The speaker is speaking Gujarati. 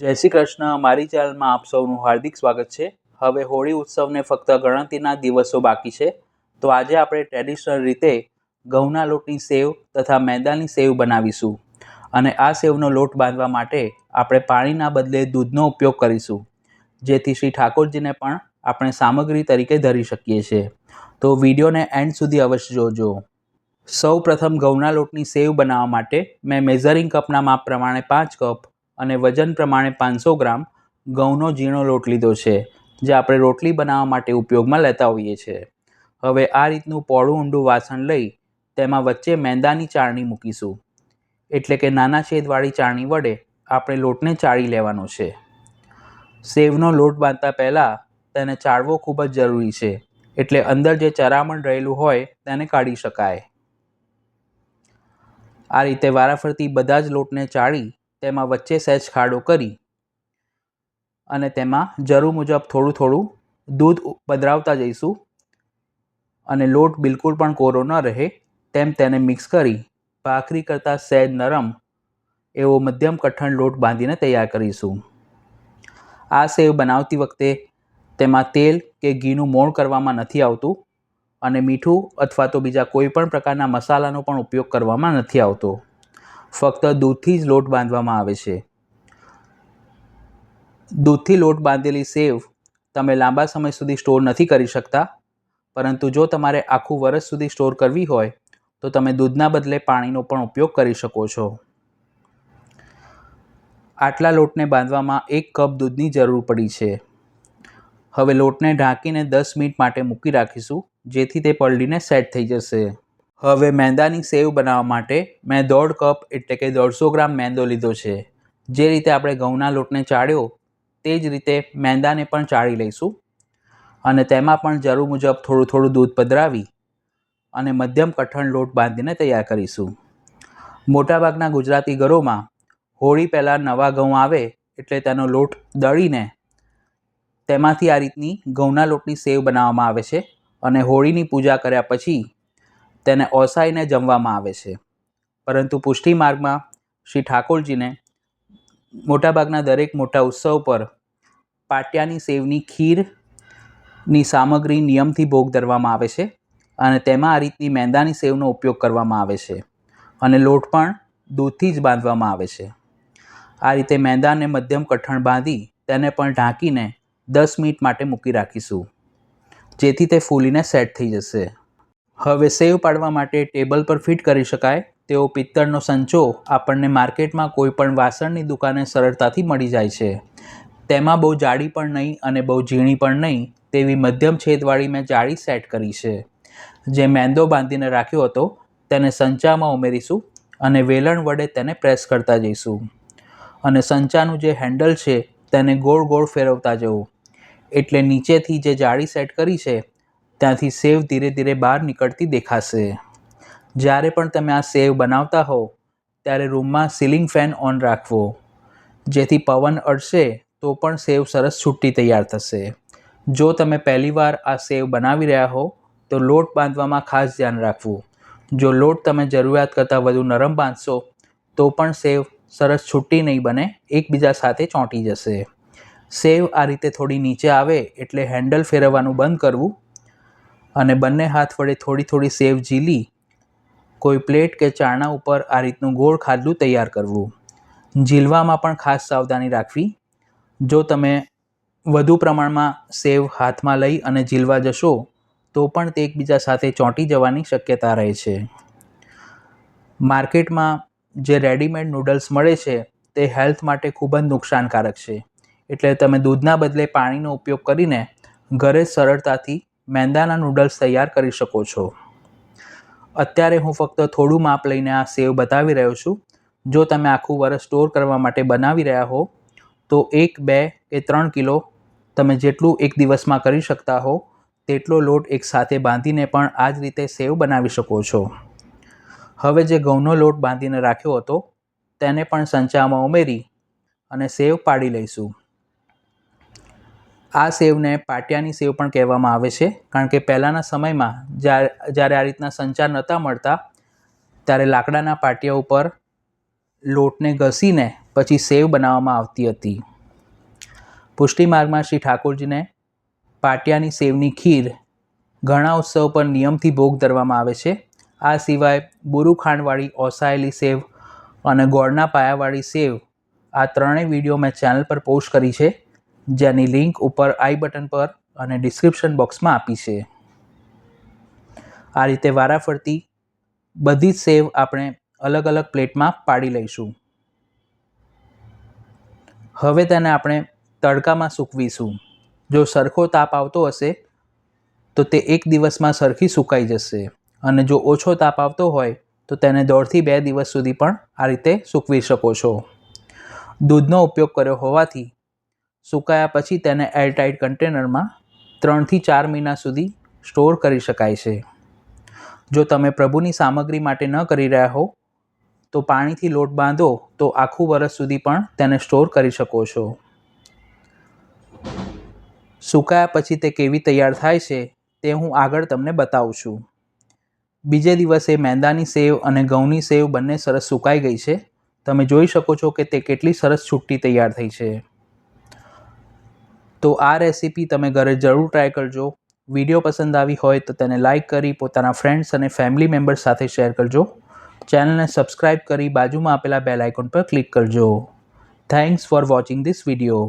જય શ્રી કૃષ્ણ. મારી ચેનલમાં આપ સૌનું હાર્દિક સ્વાગત છે. હવે હોળી ઉત્સવને ફક્ત ગણતરીના દિવસો બાકી છે. તો આજે આપણે ટ્રેડિશનલ રીતે ઘઉંના લોટની સેવ તથા મેદાની સેવ બનાવીશું. અને આ સેવનો લોટ બાંધવા માટે આપણે પાણીના બદલે દૂધનો ઉપયોગ કરીશું. જેથી શ્રી ઠાકોરજીને પણ આપણે સામગ્રી તરીકે ધરી શકીએ છીએ. તો વિડીયોને એન્ડ સુધી અવશ્ય જોજો. સૌ પ્રથમ ઘઉંના લોટની સેવ બનાવવા માટે મેં મેઝરિંગ કપના માપ પ્રમાણે પાંચ કપ અને વજન પ્રમાણે પાંચસો ગ્રામ ઘઉંનો ઝીણો લોટ લીધો છે, જે આપણે રોટલી બનાવવા માટે ઉપયોગમાં લેતા હોઈએ છીએ. હવે આ રીતનું પોળું ઊંડું વાસણ લઈ તેમાં વચ્ચે મેંદાની ચાળણી મૂકીશું. એટલે કે નાના છેદવાળી ચાળણી વડે આપણે લોટને ચાળી લેવાનો છે. સેવનો લોટ બાંધતા પહેલાં તેને ચાળવો ખૂબ જ જરૂરી છે, એટલે અંદર જે ચરામણ રહેલું હોય તેને કાઢી શકાય. આ રીતે વારાફરતી બધા જ લોટને ચાળી તેમાં વચ્ચે સહેજ ખાડો કરી અને તેમાં જરૂર મુજબ થોડું થોડું દૂધ પધરાવતા જઈશું અને લોટ બિલકુલ પણ કોરો ન રહે તેમ તેને મિક્સ કરી ભાખરી કરતાં સહેજ નરમ એવો મધ્યમ કઠણ લોટ બાંધીને તૈયાર કરીશું. આ સેવ બનાવતી વખતે તેમાં તેલ કે ઘીનું મોણ કરવામાં નથી આવતું અને મીઠું અથવા તો બીજા કોઈ પણ પ્રકારના મસાલાનો પણ ઉપયોગ કરવામાં નથી આવતો. ફક્ત દૂધથી જ લોટ બાંધવામાં આવે છે. દૂધથી લોટ બાંધેલી સેવ તમે લાંબા સમય સુધી સ્ટોર નથી કરી શકતા, પરંતુ જો તમારે આખું વર્ષ સુધી સ્ટોર કરવી હોય, તો તમે દૂધના બદલે પાણીનો પણ ઉપયોગ કરી શકો છો. આટલા લોટને બાંધવામાં એક કપ દૂધની જરૂર પડી છે. હવે લોટને ઢાંકીને દસ મિનિટ માટે મૂકી રાખીશું, જેથી તે પલળીને સેટ થઈ જશે. હવે મેંદાની સેવ બનાવવા માટે મેં દોઢ કપ એટલે કે દોઢસો ગ્રામ મેંદો લીધો છે. જે રીતે આપણે ઘઉંના લોટને ચાળ્યો, તે જ રીતે મેંદાને પણ ચાળી લઈશું. અને તેમાં પણ જરૂર મુજબ થોડું થોડું દૂધ પધરાવી અને મધ્યમ કઠણ લોટ બાંધીને તૈયાર કરીશું. મોટાભાગના ગુજરાતી ઘરોમાં હોળી પહેલાં નવા ઘઉં આવે એટલે તેનો લોટ દળીને તેમાંથી આ રીતની ઘઉંના લોટની સેવ બનાવવામાં આવે છે. અને હોળીની પૂજા કર્યા પછી તેને ઓસાઈને જમવામાં આવે છે. પરંતુ પુષ્ટિ માર્ગમાં શ્રી ઠાકોરજીને મોટાભાગના દરેક મોટા ઉત્સવ પર પાટિયાની સેવની ખીરની સામગ્રી નિયમથી ભોગ ધરવામાં આવે છે અને તેમાં આ રીતની મેંદાની સેવનો ઉપયોગ કરવામાં આવે છે અને લોટ પણ દૂધથી જ બાંધવામાં આવે છે. આ રીતે મેંદાને મધ્યમ કઠણ બાંધી તેને પણ ઢાંકીને દસ મિનિટ માટે મૂકી રાખીશું. જેથી તે ફૂલીને સેટ થઈ જશે. હવે સેવ પાડવા માટે ટેબલ પર ફિટ કરી શકાય તેવો પિત્તળનો સંચો આપણને માર્કેટમાં કોઈપણ વાસણની દુકાને સરળતાથી મળી જાય છે. તેમાં બહુ જાડી પણ નહીં અને બહુ ઝીણી પણ નહીં તેવી મધ્યમ છેદવાળી મેં જાળી સેટ કરી છે. જે મેંદો બાંધીને રાખ્યો હતો તેને સંચામાં ઉમેરીશું અને વેલણ વડે તેને પ્રેસ કરતા જઈશું. અને સંચાનું જે હેન્ડલ છે તેને ગોળ ગોળ ફેરવતા જવું. એટલે નીચેથી જે જાળી સેટ કરી છે ત્યાંથી સેવ ધીરે ધીરે બહાર નીકળતી દેખાશે. જ્યારે પણ તમે આ સેવ બનાવતા હો ત્યારે રૂમમાં સીલિંગ ફેન ઓન રાખવો. જેથી પવન અડશે, તો પણ સેવ સરસ છૂટી તૈયાર થશે. જો તમે પહેલીવાર આ સેવ બનાવી રહ્યા હો તો લોટ બાંધવામાં ખાસ ધ્યાન રાખવું. જો લોટ તમે જરૂરિયાત કરતાં વધુ નરમ બાંધશો, તો પણ સેવ સરસ છૂટી નહીં બને, એકબીજા સાથે ચોંટી જશે. સેવ આ રીતે થોડી નીચે આવે, એટલે હેન્ડલ ફેરવવાનું બંધ કરવું અને બંને હાથ વડે થોડી થોડી સેવ ઝીલી, કોઈ પ્લેટ કે ચાણા ઉપર આ રીતનું ગોળ ખાડલું તૈયાર કરવું. ઝીલવામાં પણ ખાસ સાવધાની રાખવી. જો તમે વધુ પ્રમાણમાં સેવ હાથમાં લઈ અને ઝીલવા જશો, તો પણ તે એકબીજા સાથે ચોંટી જવાની શક્યતા રહે છે. માર્કેટમાં જે રેડીમેડ નૂડલ્સ મળે છે, તે હેલ્થ માટે ખૂબ જ નુકસાનકારક છે. એટલે તમે દૂધના બદલે પાણીનો ઉપયોગ કરીને ઘરે સરળતાથી મેંદાના નૂડલ્સ તૈયાર કરી શકો છો. અત્યારે હું ફક્ત થોડું માપ લઈને આ સેવ બતાવી રહ્યો છું. જો તમે આખું વરસ સ્ટોર કરવા માટે બનાવી રહ્યા હો, તો એક, બે કે ત્રણ કિલો તમે જેટલું એક દિવસમાં કરી શકતા હો, તેટલો લોટ એક સાથે બાંધીને પણ આ જ રીતે સેવ બનાવી શકો છો. હવે જે ઘઉંનો લોટ બાંધીને રાખ્યો હતો, તેને પણ સંચામાં ઉમેરી અને સેવ પાડી લઈશું. આ સેવને પાટિયાની સેવ પણ કહેવામાં આવે છે. કારણ કે પહેલાંના સમયમાં જ્યારે જ્યારે આ રીતના સંચાર નહોતા મળતા, ત્યારે લાકડાના પાટિયા ઉપર લોટને ઘસીને પછી સેવ બનાવવામાં આવતી હતી. પુષ્ટિ માર્ગમાં શ્રી ઠાકોરજીને પાટિયાની સેવની ખીર ઘણા ઉત્સવ પર નિયમથી ભોગ ધરવામાં આવે છે. આ સિવાય બુરુ ખાંડવાળી ઓસાયેલી સેવ અને ગોળના પાયાવાળી સેવ આ ત્રણેય વીડિયો મેં ચેનલ પર પોસ્ટ કરી છે. જેની લિંક ઉપર આઈ બટન પર અને ડિસ્ક્રિપ્શન બોક્સમાં આપી છે. આ રીતે વારાફરતી બધી જ સેવ આપણે અલગ અલગ પ્લેટમાં પાડી લઈશું. હવે તેને આપણે તડકામાં સૂકવીશું. જો સરખો તાપ આવતો હશે, તો તે એક દિવસમાં સરખી સુકાઈ જશે અને જો ઓછો તાપ આવતો હોય, તો તેને દોઢથી બે દિવસ સુધી પણ આ રીતે સૂકવી શકો છો. દૂધનો ઉપયોગ કર્યો હોવાથી સુકાયા પછી તેને એરટાઇટ કન્ટેનરમાં ત્રણથી ચાર મહિના સુધી સ્ટોર કરી શકાય છે. જો તમે પ્રભુની સામગ્રી માટે ન કરી રહ્યા હો, તો પાણીથી લોટ બાંધો, તો આખું વરસ સુધી પણ તેને સ્ટોર કરી શકો છો. સુકાયા પછી તે કેવી તૈયાર થાય છે, તે હું આગળ તમને બતાવું છું. બીજે દિવસે મેંદાની સેવ અને ઘઉંની સેવ બંને સરસ સુકાઈ ગઈ છે. તમે જોઈ શકો છો કે તે કેટલી સરસ છૂટી તૈયાર થઈ છે. તો આ રેસીપી તમે ઘરે જરૂર ટ્રાય કરજો. વીડિયો પસંદ આવી હોય તો તેને લાઇક કરી પોતાના ફ્રેન્ડ્સ અને ફેમિલી મેમ્બર્સ સાથે શેર કરજો. ચેનલને સબસ્ક્રાઇબ કરી બાજુમાં આપેલા બેલ આઇકોન પર ક્લિક કરજો. Thanks for watching this video